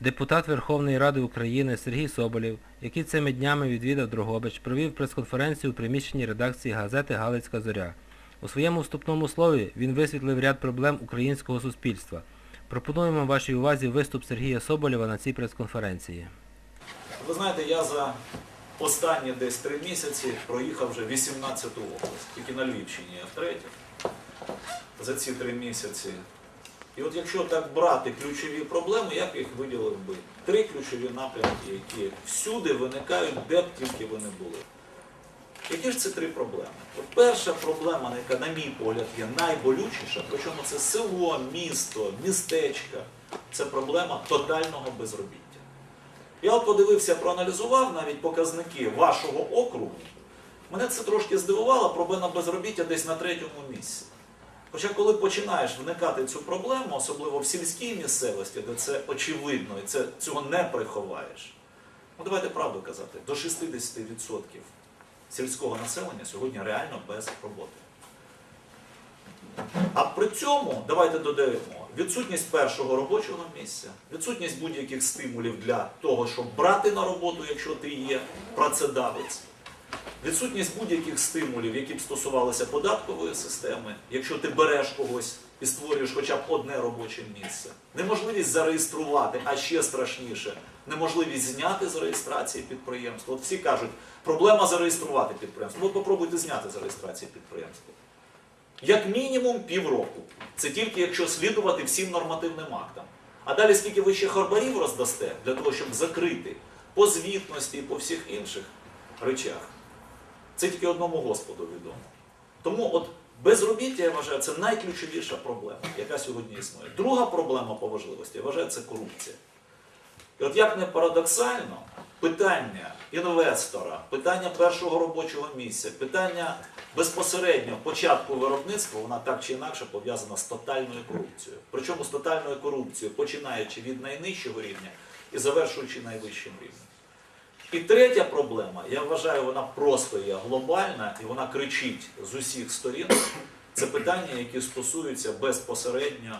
Депутат Верховної Ради України Сергій Соболєв, який цими днями відвідав Дрогобич, провів прес-конференцію у приміщенні редакції газети Галицька Зоря. У своєму вступному слові він висвітлив ряд проблем українського суспільства. Пропонуємо вашій увазі виступ Сергія Соболєва на цій прес-конференції. Ви знаєте, я за останні десь три місяці проїхав вже 18-ту область, тільки на Львівщині я втретє за ці три місяці. І от якщо так брати ключові проблеми, я б їх виділив би. Три ключові напрямки, які всюди виникають, де б тільки вони були. Які ж це три проблеми? От перша проблема, яка, на мій погляд, є найболючіша, причому це село, місто, містечка, це проблема тотального безробіття. Я от подивився, проаналізував навіть показники вашого округу. Мене це трошки здивувало, проблема безробіття десь на третьому місці. Хоча коли починаєш вникати цю проблему, особливо в сільській місцевості, де це очевидно і це, цього не приховаєш, ну давайте правду казати, до 60% сільського населення сьогодні реально без роботи. А при цьому давайте додаємо відсутність першого робочого місця, відсутність будь-яких стимулів для того, щоб брати на роботу, якщо ти є працедавець, відсутність будь-яких стимулів, які б стосувалися податкової системи, якщо ти береш когось і створюєш хоча б одне робоче місце, неможливість зареєструвати, а ще страшніше, неможливість зняти з реєстрації підприємства. От всі кажуть, проблема зареєструвати підприємство. Ну, попробуйте зняти з реєстрації підприємства. Як мінімум півроку. Це тільки якщо слідувати всім нормативним актам. А далі скільки ви ще харбарів роздасте для того, щоб закрити по звітності і по всіх інших речах. Це тільки одному Господу відомо. Тому от безробіття, я вважаю, це найключовіша проблема, яка сьогодні існує. Друга проблема по важливості, я вважаю, це корупція. І от як не парадоксально, питання інвестора, питання першого робочого місця, питання безпосередньо початку виробництва, вона так чи інакше пов'язана з тотальною корупцією. Причому з тотальною корупцією, починаючи від найнижчого рівня і завершуючи найвищим рівнем. І третя проблема, я вважаю, вона просто є глобальна і вона кричить з усіх сторін. Це питання, які стосуються безпосередньо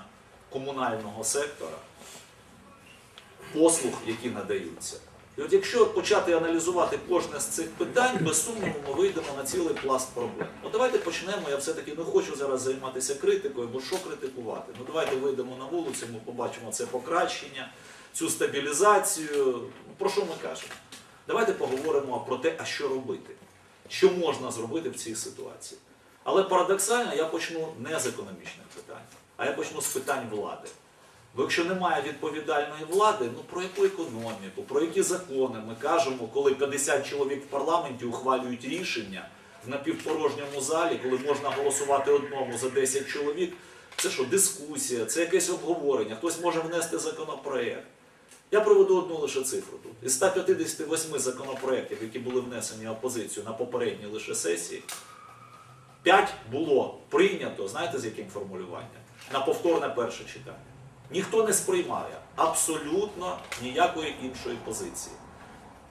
комунального сектора, послуг, які надаються. І от якщо почати аналізувати кожне з цих питань, без сумніву ми вийдемо на цілий пласт проблем. От давайте почнемо. Я все-таки не хочу зараз займатися критикою, бо що критикувати? Ну давайте вийдемо на вулицю, ми побачимо це покращення, цю стабілізацію. Ну, Про що ми кажемо? Давайте поговоримо про те, а що робити, що можна зробити в цій ситуації. Але парадоксально я почну не з економічних питань, а я почну з питань влади. Бо якщо немає відповідальної влади, ну про яку економіку, про які закони ми кажемо, коли 50 чоловік в парламенті ухвалюють рішення в напівпорожньому залі, коли можна голосувати одному за 10 чоловік, це що, дискусія, це якесь обговорення, хтось може внести законопроєкт. Я приведу одну лише цифру тут. Із 158 законопроєктів, які були внесені опозицією на попередній лише сесії, 5 було прийнято, знаєте з яким формулюванням? На повторне перше читання. Ніхто не сприймає абсолютно ніякої іншої позиції.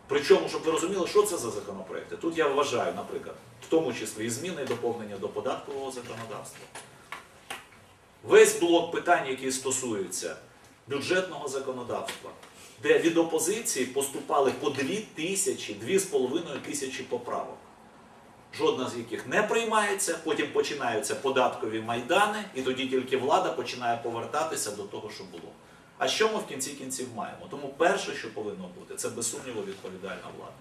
Причому, щоб ви розуміли, що це за законопроекти. Тут я вважаю, наприклад, в тому числі і зміни і доповнення до податкового законодавства. Весь блок питань, які стосуються бюджетного законодавства, де від опозиції поступали по 2 тисячі, 2,5 тисячі поправок. Жодна з яких не приймається, потім починаються податкові майдани, і тоді тільки влада починає повертатися до того, що було. А що ми в кінці кінців маємо? Тому перше, що повинно бути, це без сумніву відповідальна влада.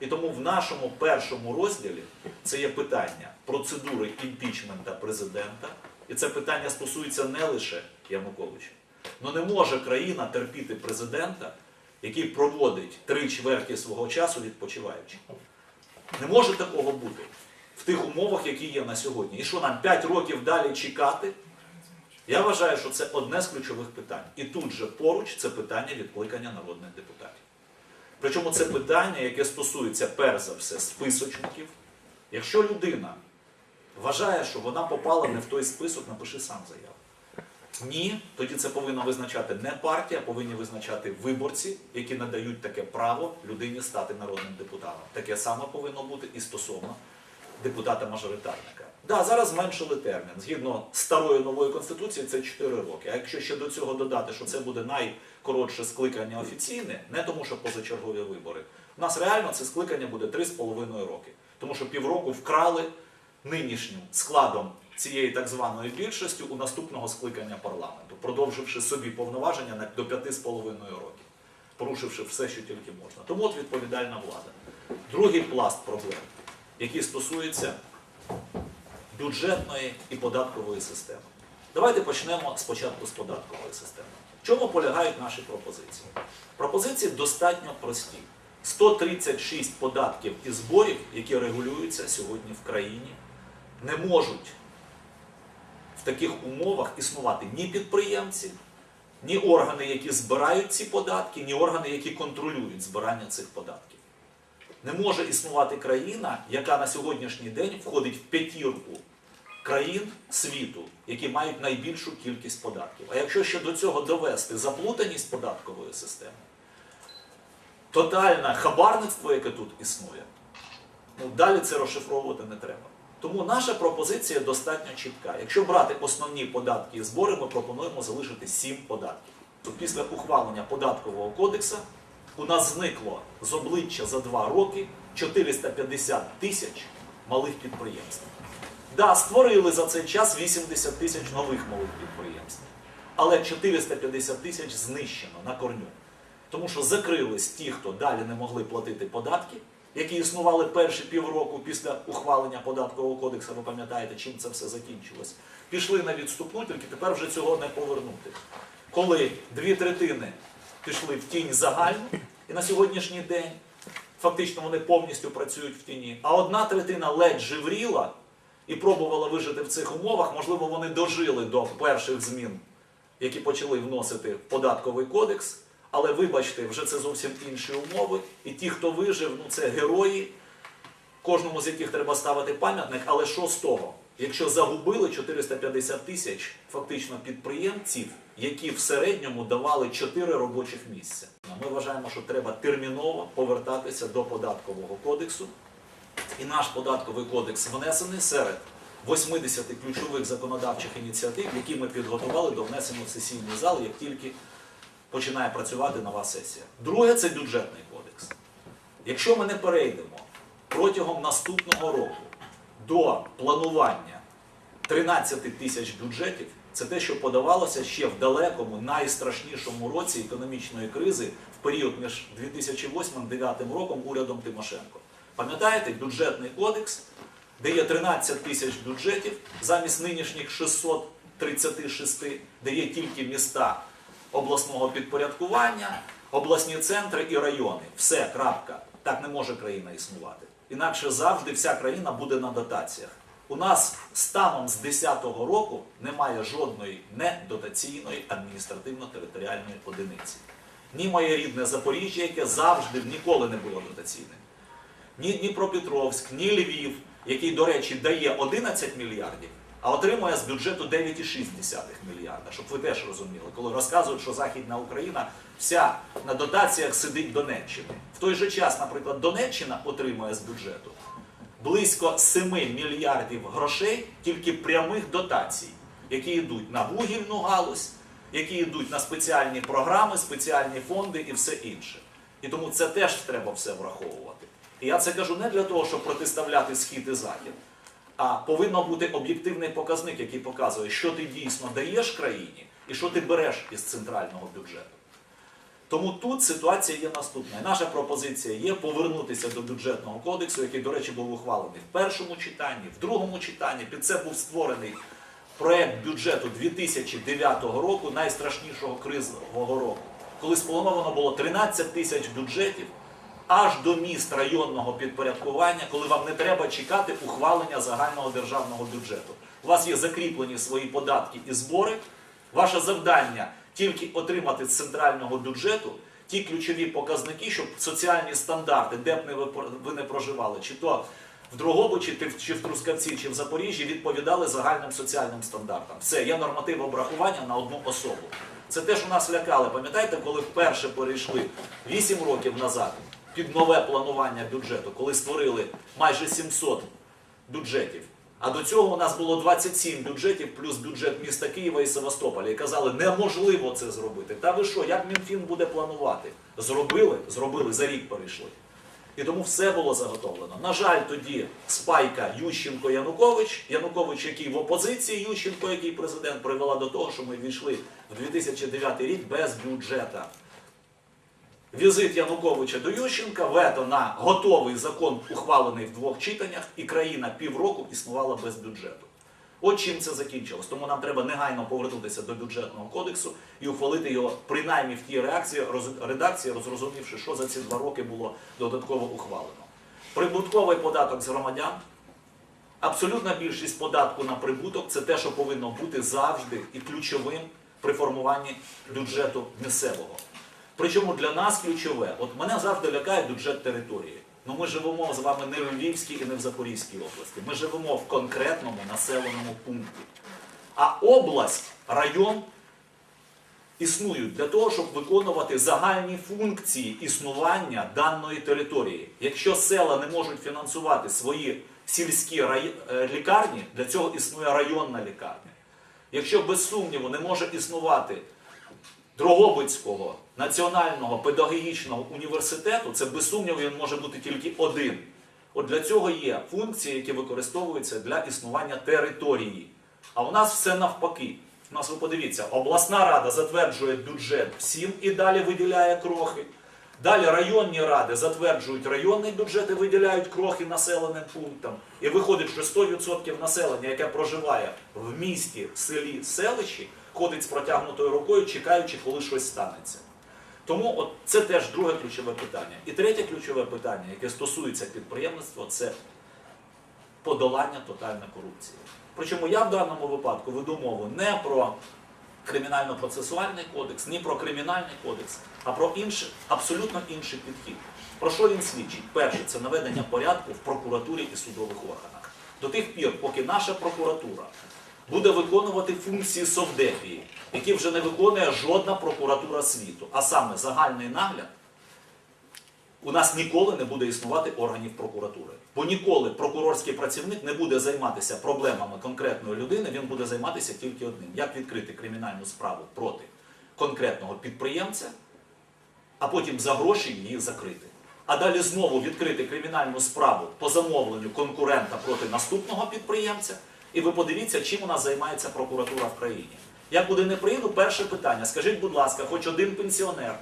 І тому в нашому першому розділі це є питання процедури імпічмента президента, і це питання стосується не лише Януковича. Ну не може країна терпіти президента, який проводить три чверті свого часу відпочиваючи. Не може такого бути в тих умовах, які є на сьогодні. І що нам 5 років далі чекати? Я вважаю, що це одне з ключових питань. І тут же поруч це питання відкликання народних депутатів. Причому це питання, яке стосується перш за все списочників. Якщо людина вважає, що вона попала не в той список, напиши сам заяву. Ні, тоді це повинна визначати не партія, а повинні визначати виборці, які надають таке право людині стати народним депутатом. Таке саме повинно бути і стосовно депутата-мажоритарника. Да, зараз зменшили термін. Згідно старої нової конституції, це 4 роки. А якщо ще до цього додати, що це буде найкоротше скликання офіційне, не тому, що позачергові вибори, у нас реально це скликання буде 3,5 роки. Тому що півроку вкрали нинішнім складом цієї так званої більшості у наступного скликання парламенту, продовживши собі повноваження до 5,5 років, порушивши все, що тільки можна. Тому от відповідальна влада. Другий пласт проблем, який стосується бюджетної і податкової системи. Давайте почнемо спочатку з податкової системи. В чому полягають наші пропозиції? Пропозиції достатньо прості. 136 податків і зборів, які регулюються сьогодні в країні, не можуть в таких умовах існувати ні підприємці, ні органи, які збирають ці податки, ні органи, які контролюють збирання цих податків. Не може існувати країна, яка на сьогоднішній день входить в п'ятірку країн світу, які мають найбільшу кількість податків. А якщо ще до цього довести заплутаність податкової системи, тотальне хабарництво, яке тут існує, ну, далі це розшифровувати не треба. Тому наша пропозиція достатньо чітка. Якщо брати основні податки і збори, ми пропонуємо залишити 7 податків. То після ухвалення податкового кодексу у нас зникло з обличчя за 2 роки 450 тисяч малих підприємств. Да, створили за цей час 80 тисяч нових малих підприємств. Але 450 тисяч знищено на корню. Тому що закрились ті, хто далі не могли платити податки, які існували перші півроку після ухвалення податкового кодексу, ви пам'ятаєте, чим це все закінчилось. Пішли на відступну, тільки тепер вже цього не повернути. Коли дві третини пішли в тінь загальну, і на сьогоднішній день фактично вони повністю працюють в тіні, а одна третина ледь живріла і пробувала вижити в цих умовах, можливо, вони дожили до перших змін які почали вносити в податковий кодекс. Але вибачте, вже це зовсім інші умови. І ті, хто вижив, ну це герої, кожному з яких треба ставити пам'ятник. Але що з того? Якщо загубили 450 тисяч фактично підприємців, які в середньому давали 4 робочих місця. Ми вважаємо, що треба терміново повертатися до податкового кодексу. І наш податковий кодекс внесений серед 80 ключових законодавчих ініціатив, які ми підготували до внесення в сесійний зал, як тільки починає працювати нова сесія. Друге це бюджетний кодекс. Якщо ми не перейдемо протягом наступного року до планування 13 тисяч бюджетів, це те, що подавалося ще в далекому, найстрашнішому році економічної кризи в період між 2008-2009 роком урядом Тимошенко. Пам'ятаєте, бюджетний кодекс, де є 13 тисяч бюджетів замість нинішніх 636, де є тільки міста обласного підпорядкування, обласні центри і райони. Все, крапка. Так не може країна існувати. Інакше завжди вся країна буде на дотаціях. У нас станом з 2010 року немає жодної недотаційної адміністративно-територіальної одиниці. Ні моє рідне Запоріжжя, яке завжди ніколи не було дотаційним ні Дніпропетровськ, ні Львів, який, до речі, дає 11 мільярдів, а отримує з бюджету 9,6 мільярда, щоб ви теж розуміли, коли розказують, що Західна Україна вся на дотаціях сидить Донеччини. В той же час, наприклад, Донеччина отримує з бюджету близько 7 мільярдів грошей тільки прямих дотацій, які йдуть на вугільну галузь, які йдуть на спеціальні програми, спеціальні фонди і все інше. І тому це теж треба все враховувати. І я це кажу не для того, щоб протиставляти схід і захід, а повинен бути об'єктивний показник, який показує, що ти дійсно даєш країні і що ти береш із центрального бюджету. Тому тут ситуація є наступна. Наша пропозиція є повернутися до бюджетного кодексу, який, до речі, був ухвалений в першому читанні, в другому читанні. Під це був створений проект бюджету 2009 року, найстрашнішого кризового року, коли сплановано було 13 тисяч бюджетів аж до міст районного підпорядкування, коли вам не треба чекати ухвалення загального державного бюджету. У вас є закріплені свої податки і збори. Ваше завдання тільки отримати з центрального бюджету ті ключові показники, щоб соціальні стандарти, де б ви, не проживали, чи то в Дрогобичі, чи в Трускавці, чи в Запоріжжі, відповідали загальним соціальним стандартам. Все, є норматив обрахування на одну особу. Це те, що нас лякали. Пам'ятаєте, коли вперше перейшли 8 років назад під нове планування бюджету, коли створили майже 700 бюджетів. А до цього у нас було 27 бюджетів плюс бюджет міста Києва і Севастополя. І казали, неможливо це зробити. Та ви що, як Мінфін буде планувати? Зробили, зробили, за рік перейшли. І тому все було заготовлено. На жаль, тоді спайка Ющенко Янукович, який в опозиції, Ющенко, який президент, привела до того, що ми війшли в 2009 рік без бюджета. Візит Януковича до Ющенка, вето на готовий закон, ухвалений в двох читаннях, і країна півроку існувала без бюджету. От чим це закінчилось. Тому нам треба негайно повернутися до бюджетного кодексу і ухвалити його принаймні в тій реакції, роз- редакції, розрозумівши, що за ці два роки було додатково ухвалено. Прибутковий податок з громадян. Абсолютна більшість податку на прибуток це те, що повинно бути завжди і ключовим при формуванні бюджету місцевого. Причому для нас ключове, от мене завжди лякає бюджет території. Ну ми живемо з вами не в Львівській і не в Запорізькій області. Ми живемо в конкретному населеному пункті. А область, район існують для того, щоб виконувати загальні функції існування даної території. Якщо села не можуть фінансувати свої сільські рай- е, лікарні, для цього існує районна лікарня. Якщо без сумніву не може існувати Дрогобицького національного педагогічного університету, це без сумніву він може бути тільки один. От для цього є функції, які використовуються для існування території. А у нас все навпаки. У нас ви подивіться, обласна рада затверджує бюджет всім і далі виділяє крохи. Далі районні ради затверджують районний бюджет і виділяють крохи населеним пунктам. І виходить, що 100% населення, яке проживає в місті, селі, селищі, ходить з протягнутою рукою, чекаючи, коли щось станеться. Тому от це теж друге ключове питання. І третє ключове питання, яке стосується підприємництва, це подолання тотальної корупції. Причому я в даному випадку веду мову не про кримінально-процесуальний кодекс, ні про кримінальний кодекс, а про інший, абсолютно інший підхід. Про що він свідчить? Перше, це наведення порядку в прокуратурі і судових органах. До тих пір, поки наша прокуратура буде виконувати функції совдепії, які вже не виконує жодна прокуратура світу, а саме загальний нагляд, у нас ніколи не буде існувати органів прокуратури. Бо ніколи прокурорський працівник не буде займатися проблемами конкретної людини, він буде займатися тільки одним: як відкрити кримінальну справу проти конкретного підприємця, а потім за гроші її закрити. А далі знову відкрити кримінальну справу по замовленню конкурента проти наступного підприємця. І ви подивіться, чим у нас займається прокуратура в країні. Я куди не приїду, перше питання. Скажіть, будь ласка, хоч один пенсіонер,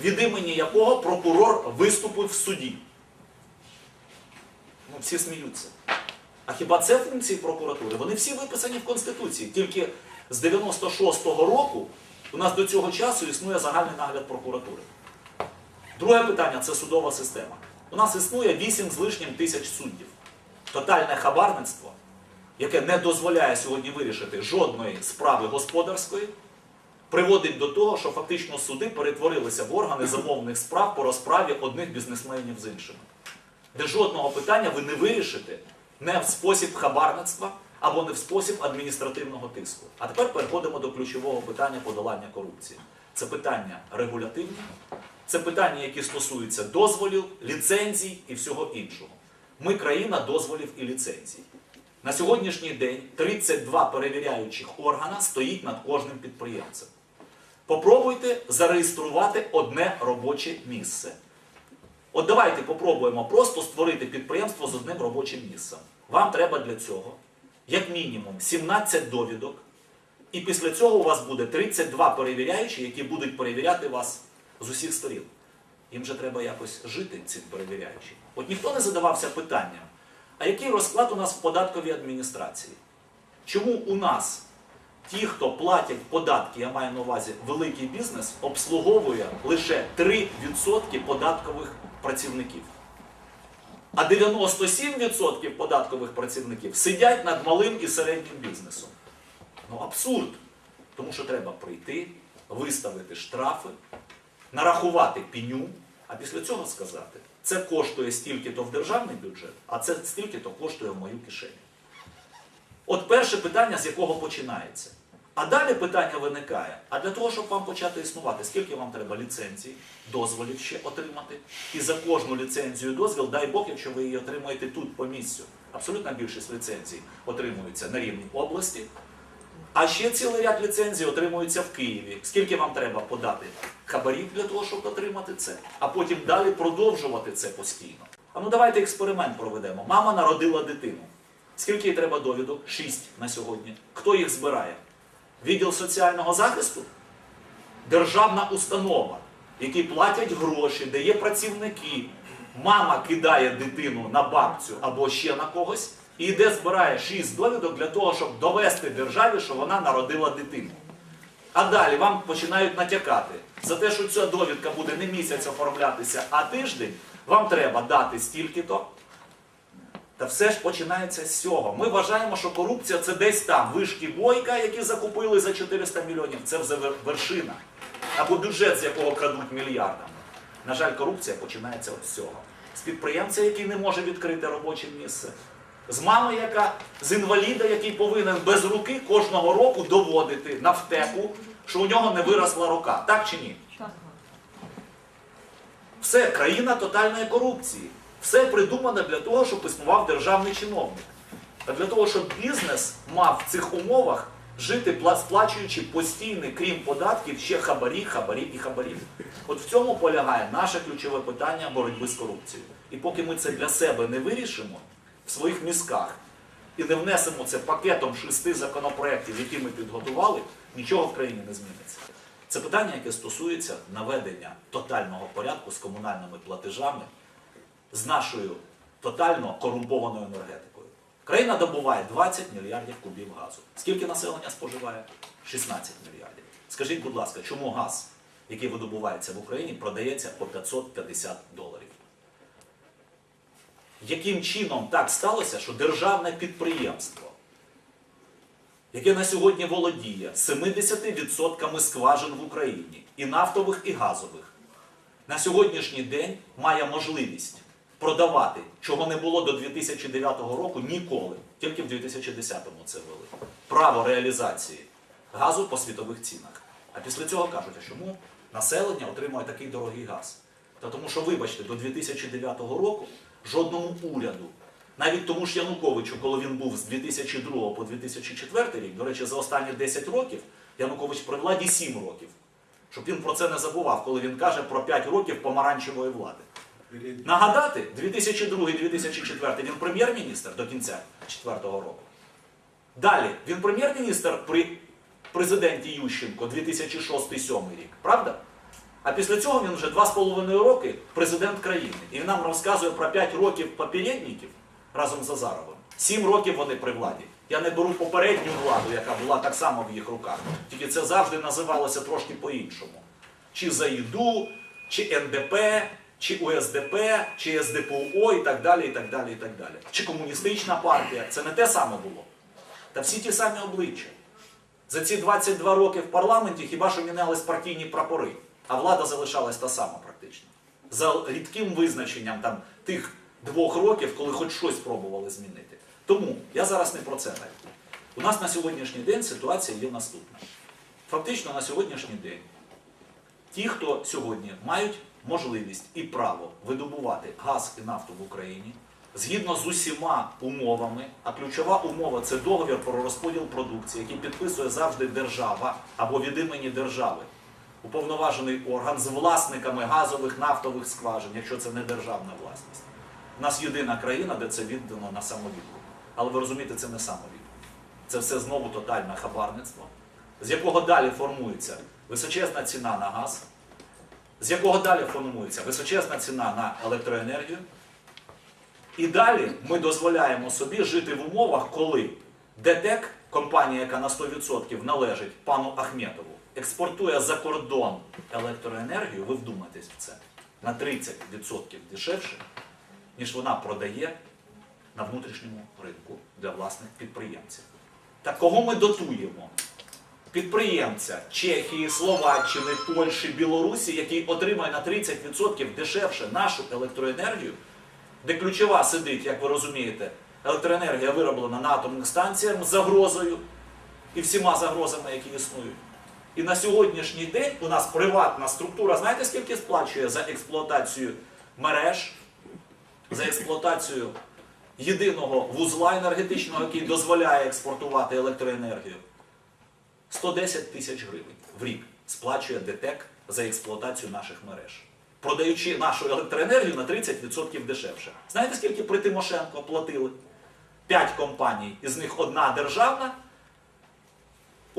від імені якого прокурор виступив в суді. Ну, всі сміються. А хіба це функції прокуратури? Вони всі виписані в Конституції. Тільки з 96-го року у нас до цього часу існує загальний нагляд прокуратури. Друге питання це судова система. У нас існує 8 з лишнім тисяч суддів. Тотальне хабарництво, яке не дозволяє сьогодні вирішити жодної справи господарської, приводить до того, що фактично суди перетворилися в органи замовних справ по розправі одних бізнесменів з іншими. Де жодного питання ви не вирішите не в спосіб хабарництва або не в спосіб адміністративного тиску. А тепер переходимо до ключового питання подолання корупції. Це питання регулятивні, це питання, які стосуються дозволів, ліцензій і всього іншого. Ми країна дозволів і ліцензій. На сьогоднішній день 32 перевіряючих органа стоїть над кожним підприємцем. Попробуйте зареєструвати одне робоче місце. От давайте попробуємо просто створити підприємство з одним робочим місцем. Вам треба для цього, як мінімум, 17 довідок, і після цього у вас буде 32 перевіряючі, які будуть перевіряти вас з усіх сторін. Їм же треба якось жити, цим перевіряючим. От ніхто не задавався питанням, а який розклад у нас в податковій адміністрації? Чому у нас ті, хто платять податки, я маю на увазі великий бізнес, обслуговує лише 3% податкових працівників? А 97% податкових працівників сидять над малим і середнім бізнесом. Ну абсурд. Тому що треба прийти, виставити штрафи, нарахувати пеню, а після цього сказати, це коштує стільки-то в державний бюджет, а це стільки-то коштує в мою кишеню. От перше питання, з якого починається. А далі питання виникає: а для того, щоб вам почати існувати, скільки вам треба ліцензій, дозволів ще отримати? І за кожну ліцензію дозвіл, дай Бог, якщо ви її отримаєте тут по місцю. Абсолютна більшість ліцензій отримується на рівні області. А ще цілий ряд ліцензій отримується в Києві. Скільки вам треба подати хабарів для того, щоб отримати це, а потім далі продовжувати це постійно. А ну давайте експеримент проведемо. Мама народила дитину. Скільки їй треба довідок? Шість на сьогодні. Хто їх збирає? Відділ соціального захисту? Державна установа, які платять гроші, де є працівники. Мама кидає дитину на бабцю або ще на когось і йде збирає шість довідок для того, щоб довести державі, що вона народила дитину. А далі вам починають натякати за те, що ця довідка буде не місяць оформлятися, а тиждень, вам треба дати стільки-то. Та все ж починається з цього. Ми вважаємо, що корупція це десь там вишки бойка, які закупили за 400 мільйонів. Це вже вершина. Або бюджет, з якого крадуть мільярдами. На жаль, корупція починається з цього. З підприємця, який не може відкрити робоче місце. З мами, яка з інваліда, який повинен без руки кожного року доводити на втеку, що у нього не виросла рука. Так чи ні? Все, країна тотальної корупції. Все придумано для того, щоб існував державний чиновник. Та для того, щоб бізнес мав в цих умовах жити, сплачуючи постійно, крім податків, ще хабарі, хабарі і хабарі. От в цьому полягає наше ключове питання боротьби з корупцією. І поки ми це для себе не вирішимо в своїх мізках і не внесемо це пакетом шести законопроєктів, які ми підготували, нічого в країні не зміниться. Це питання, яке стосується наведення тотального порядку з комунальними платежами, з нашою тотально корумпованою енергетикою. Країна добуває 20 мільярдів кубів газу. Скільки населення споживає? 16 мільярдів. Скажіть, будь ласка, чому газ, який видобувається в Україні, продається по 550 доларів? Яким чином так сталося, що державне підприємство, яке на сьогодні володіє 70% скважин в Україні, і нафтових, і газових, на сьогоднішній день має можливість продавати, чого не було до 2009 року ніколи, тільки в 2010-му це ввели. Право реалізації газу по світових цінах. А після цього кажуть, а чому населення отримує такий дорогий газ? Та тому що, вибачте, до 2009 року жодному уряду, навіть тому ж Януковичу, коли він був з 2002 по 2004 рік, до речі, за останні 10 років Янукович при владі 7 років. Щоб він про це не забував, коли він каже про 5 років помаранчевої влади. Нагадати, 2002-2004 він прем'єр-міністр до кінця 2004 року. Далі, він прем'єр-міністр при президенті Ющенко 2006-2007 рік, правда? А після цього він вже 2,5 роки президент країни. І він нам розказує про 5 років попередників разом з Азаровим. 7 років вони при владі. Я не беру попередню владу, яка була так само в їх руках. Тільки це завжди називалося трошки по-іншому. Чи ЗАїДу, чи НДП, чи УСДП, чи СДПУО і так далі, і так далі, і так далі. Чи комуністична партія. Це не те саме було. Та всі ті самі обличчя. За ці 22 роки в парламенті хіба що мінялись партійні прапори, а влада залишалась та сама практично. За рідким визначенням там, тих двох років, коли хоч щось пробували змінити. Тому я зараз не про це навіть. У нас на сьогоднішній день ситуація є наступна. Фактично на сьогоднішній день ті, хто сьогодні мають можливість і право видобувати газ і нафту в Україні, згідно з усіма умовами, а ключова умова це договір про розподіл продукції, який підписує завжди держава або від імені держави, уповноважений орган з власниками газових нафтових скважин, якщо це не державна власність. У нас єдина країна, де це віддано на самовідку. Але ви розумієте, це не самовідку. Це все знову тотальне хабарництво, з якого далі формується височезна ціна на газ, з якого далі формується височезна ціна на електроенергію. І далі ми дозволяємо собі жити в умовах, коли ДТЕК, компанія, яка на 100% належить пану Ахметову, експортує за кордон електроенергію, ви вдумайтесь в це, на 30% дешевше, ніж вона продає на внутрішньому ринку для власних підприємців. Так кого ми дотуємо? Підприємця Чехії, Словаччини, Польщі, Білорусі, який отримує на 30% дешевше нашу електроенергію, де ключова сидить, як ви розумієте, електроенергія вироблена на атомних станціях з загрозою і всіма загрозами, які існують. І на сьогоднішній день у нас приватна структура, знаєте, скільки сплачує за експлуатацію мереж, за експлуатацію єдиного вузла енергетичного, який дозволяє експортувати електроенергію. 110 тисяч гривень в рік сплачує ДТЕК за експлуатацію наших мереж, продаючи нашу електроенергію на 30% дешевше. Знаєте, скільки при Тимошенко платили? П'ять компаній, із них одна державна,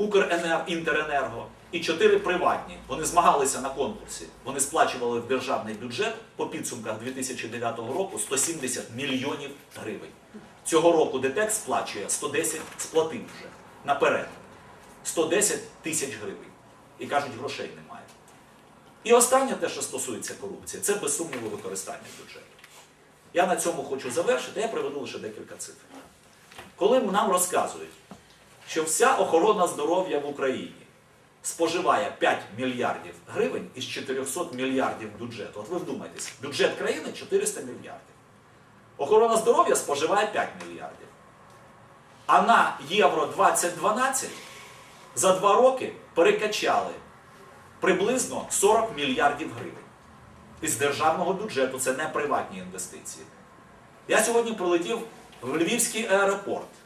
Укренер, Інтеренерго і чотири приватні. Вони змагалися на конкурсі. Вони сплачували в державний бюджет по підсумках 2009 року 170 мільйонів гривень. Цього року ДТЕК сплачує 110, сплатив вже наперед. 110 тисяч гривень. І кажуть, грошей немає. І останнє те, що стосується корупції, це без сумніву використання бюджету. Я на цьому хочу завершити, я приведу лише декілька цифр. Коли нам розказують, що вся охорона здоров'я в Україні споживає 5 мільярдів гривень із 400 мільярдів бюджету. От ви вдумайтесь, бюджет країни 400 мільярдів. Охорона здоров'я споживає 5 мільярдів. А на Євро 2012 за два роки перекачали приблизно 40 мільярдів гривень. Із державного бюджету це не приватні інвестиції. Я сьогодні прилетів в Львівський аеропорт.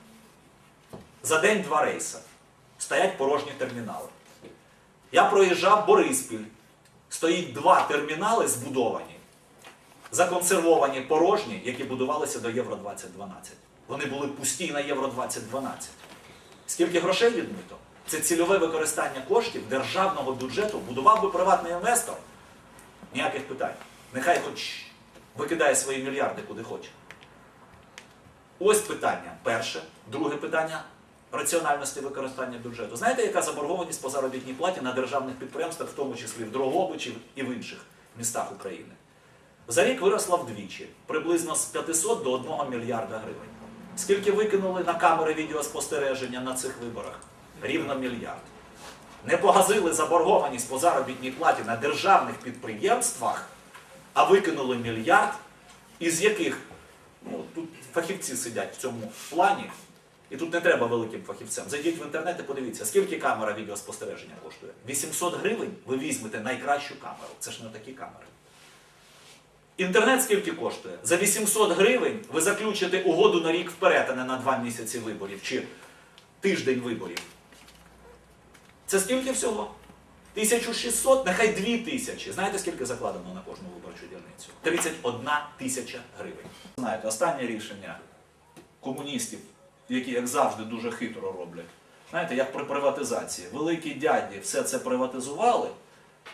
За день два рейси. Стоять порожні термінали. Я проїжджав Бориспіль. Стоїть два термінали збудовані, законсервовані порожні, які будувалися до Євро 2012. Вони були пусті на Євро 2012. Скільки грошей відмито? Це цільове використання коштів державного бюджету будував би приватний інвестор. Ніяких питань. Нехай хоч викидає свої мільярди куди хоче. Ось питання перше. Друге питання раціональності використання бюджету. Знаєте, яка заборгованість по заробітній платі на державних підприємствах, в тому числі в Дрогобичі і в інших містах України? За рік виросла вдвічі, приблизно з 500 до 1 мільярда гривень. Скільки викинули на камери відеоспостереження на цих виборах? Рівно мільярд. Не погасили заборгованість по заробітній платі на державних підприємствах, а викинули мільярд, із яких ну, тут фахівці сидять в цьому плані, і тут не треба великим фахівцям. Зайдіть в інтернет і подивіться, скільки камера відеоспостереження коштує. 800 гривень ви візьмете найкращу камеру. Це ж не такі камери. Інтернет скільки коштує? За 800 гривень ви заключите угоду на рік вперед, а не на 2 місяці виборів чи тиждень виборів. Це скільки всього? 1600, нехай 2000. Знаєте, скільки закладено на кожну виборчу дільницю? 31 тисяча гривень. Знаєте, останнє рішення комуністів, які, як завжди, дуже хитро роблять. Знаєте, як при приватизації. Великі дяді все це приватизували,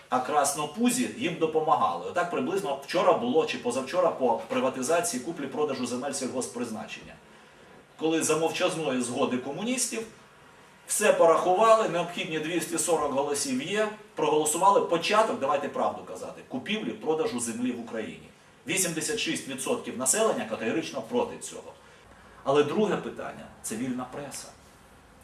а краснопузі їм допомагали. Отак приблизно вчора було чи позавчора по приватизації куплі-продажу земель сільгоспризначення. Коли за мовчазної згоди комуністів все порахували, необхідні 240 голосів є, проголосували початок, давайте правду казати, купівлі, продажу землі в Україні. 86% населення категорично проти цього. Але друге питання це вільна преса.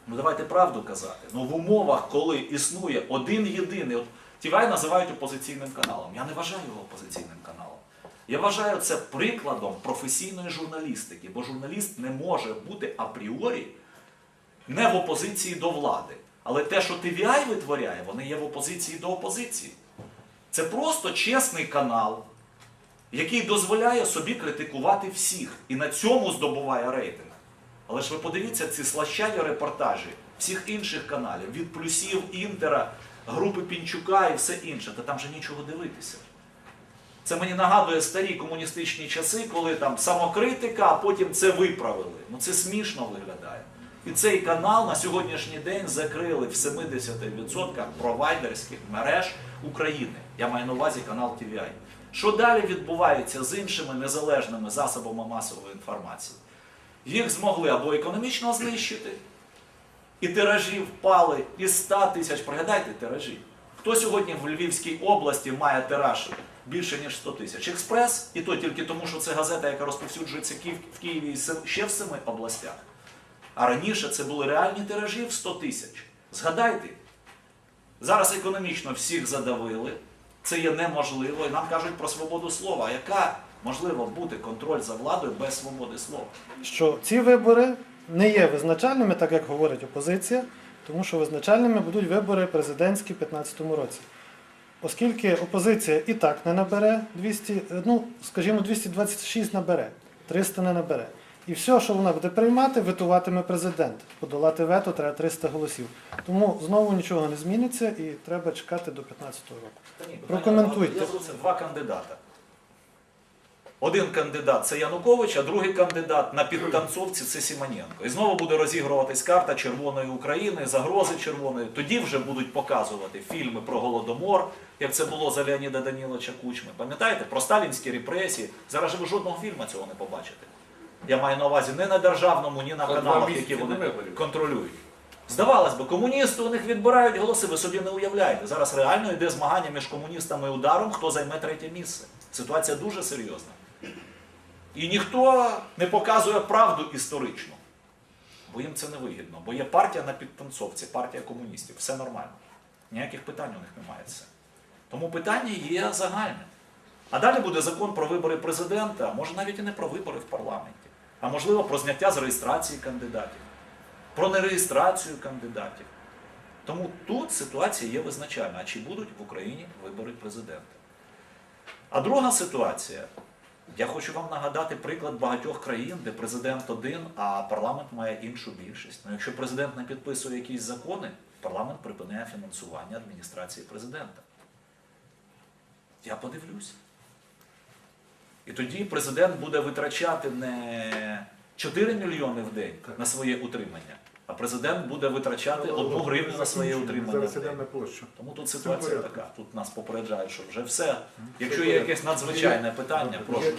Ну давайте правду казати. Ну в умовах, коли існує один єдиний, от TVI називають опозиційним каналом. Я не вважаю його опозиційним каналом. Я вважаю це прикладом професійної журналістики, бо журналіст не може бути апріорі не в опозиції до влади. Але те, що TVI витворяє, вони є в опозиції до опозиції. Це просто чесний канал, який дозволяє собі критикувати всіх і на цьому здобуває рейтинг. Але ж ви подивіться ці слащаві репортажі всіх інших каналів, від плюсів Інтера, групи Пінчука і все інше. Та там же нічого дивитися. Це мені нагадує старі комуністичні часи, коли там самокритика, а потім це виправили. Ну це смішно виглядає. І цей канал на сьогоднішній день закрили в 70% провайдерських мереж України. Я маю на увазі канал TVI. Що далі відбувається з іншими незалежними засобами масової інформації? Їх змогли або економічно знищити, і тиражі впали із 100 тисяч. Пригадайте тиражі. Хто сьогодні в Львівській області має тираж більше, ніж 100 тисяч? Експрес, і то тільки тому, що це газета, яка розповсюджується в Києві ще в семи областях. А раніше це були реальні тиражі в 100 тисяч. Згадайте, зараз економічно всіх задавили, це є неможливо, і нам кажуть про свободу слова. Яка можливо бути контроль за владою без свободи слова? що ці вибори не є визначальними, так як говорить опозиція, тому що визначальними будуть вибори президентські в 2015 році. Оскільки опозиція і так не набере 200, е, ну, скажімо, 226 набере, 300 не набере. І все, що вона буде приймати, ветуватиме президент. Подолати вето треба 300 голосів. Тому знову нічого не зміниться і треба чекати до 15 року. Прокоментуйте. зрозумів, два кандидата. Один кандидат це Янукович, а другий кандидат на підтанцовці це Сімоненко. І знову буде розігруватись карта Червоної України, загрози червоної. Тоді вже будуть показувати фільми про Голодомор, як це було за Леоніда Даніловича Кучми. Пам'ятаєте? Про сталінські репресії. Зараз же ви жодного фільму цього не побачите. Я маю на увазі не на державному, ні на каналах, які вони контролюють. Здавалось би, комуністи у них відбирають голоси, ви собі не уявляєте. Зараз реально йде змагання між комуністами і ударом, хто займе третє місце. Ситуація дуже серйозна. І ніхто не показує правду історичну. Бо їм це не вигідно. Бо є партія на підтанцовці, партія комуністів. Все нормально. Ніяких питань у них немає це. Тому питання є загальне. А далі буде закон про вибори президента, а може навіть і не про вибори в парламенті, а можливо про зняття з реєстрації кандидатів, про нереєстрацію кандидатів. Тому тут ситуація є визначальна, а чи будуть в Україні вибори президента. А друга ситуація. Я хочу вам нагадати приклад багатьох країн, де президент один, а парламент має іншу більшість. Ну, якщо президент не підписує якісь закони, парламент припиняє фінансування адміністрації президента. Я подивлюсь. І тоді президент буде витрачати не 4 мільйони в день на своє утримання, а президент буде витрачати одну гривню на своє утримання. В день. Тому тут ситуація така. Тут нас попереджають, що вже все. Якщо є якесь надзвичайне питання, прошу.